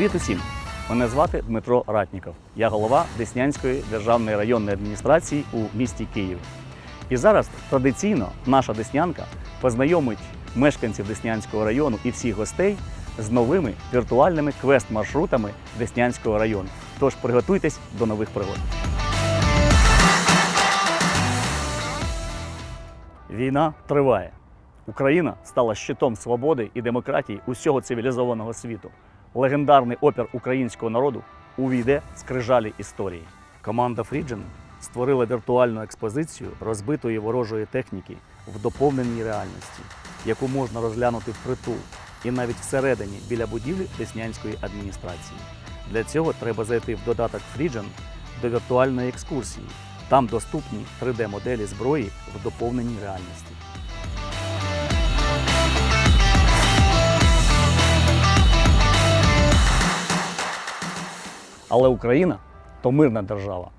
Привіт усім! Мене звати Дмитро Ратніков. Я голова Деснянської державної районної адміністрації у місті Київ. І зараз традиційно наша Деснянка познайомить мешканців Деснянського району і всіх гостей з новими віртуальними квест-маршрутами Деснянського району. Тож приготуйтесь до нових пригод. Війна триває. Україна стала щитом свободи і демократії усього цивілізованого світу. Легендарний опір українського народу увійде в скрижалі історії. Команда Фріджен створила віртуальну експозицію розбитої ворожої техніки в доповненій реальності, яку можна розглянути впритул і навіть всередині біля будівлі Деснянської адміністрації. Для цього треба зайти в додаток Фріджен до віртуальної екскурсії. Там доступні 3D-моделі зброї в доповненій реальності. Але Україна то мирна держава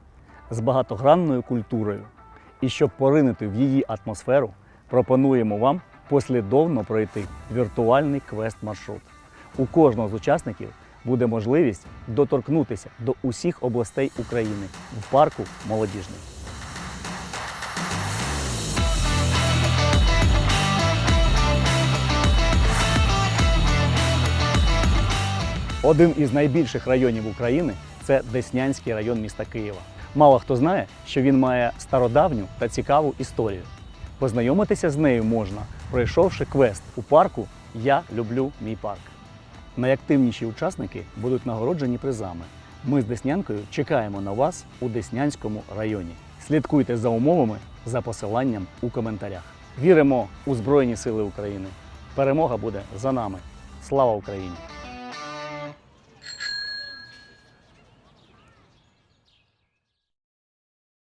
з багатогранною культурою. І щоб поринути в її атмосферу, пропонуємо вам послідовно пройти віртуальний квест-маршрут. У кожного з учасників буде можливість доторкнутися до усіх областей України в парку молодіжний. Один із найбільших районів України це Деснянський район міста Києва. Мало хто знає, що він має стародавню та цікаву історію. Познайомитися з нею можна, пройшовши квест у парку Я люблю мій парк. Найактивніші учасники будуть нагороджені призами. Ми з Деснянкою чекаємо на вас у Деснянському районі. Слідкуйте за умовами за посиланням у коментарях. Віримо у Збройні Сили України. Перемога буде за нами. Слава Україні!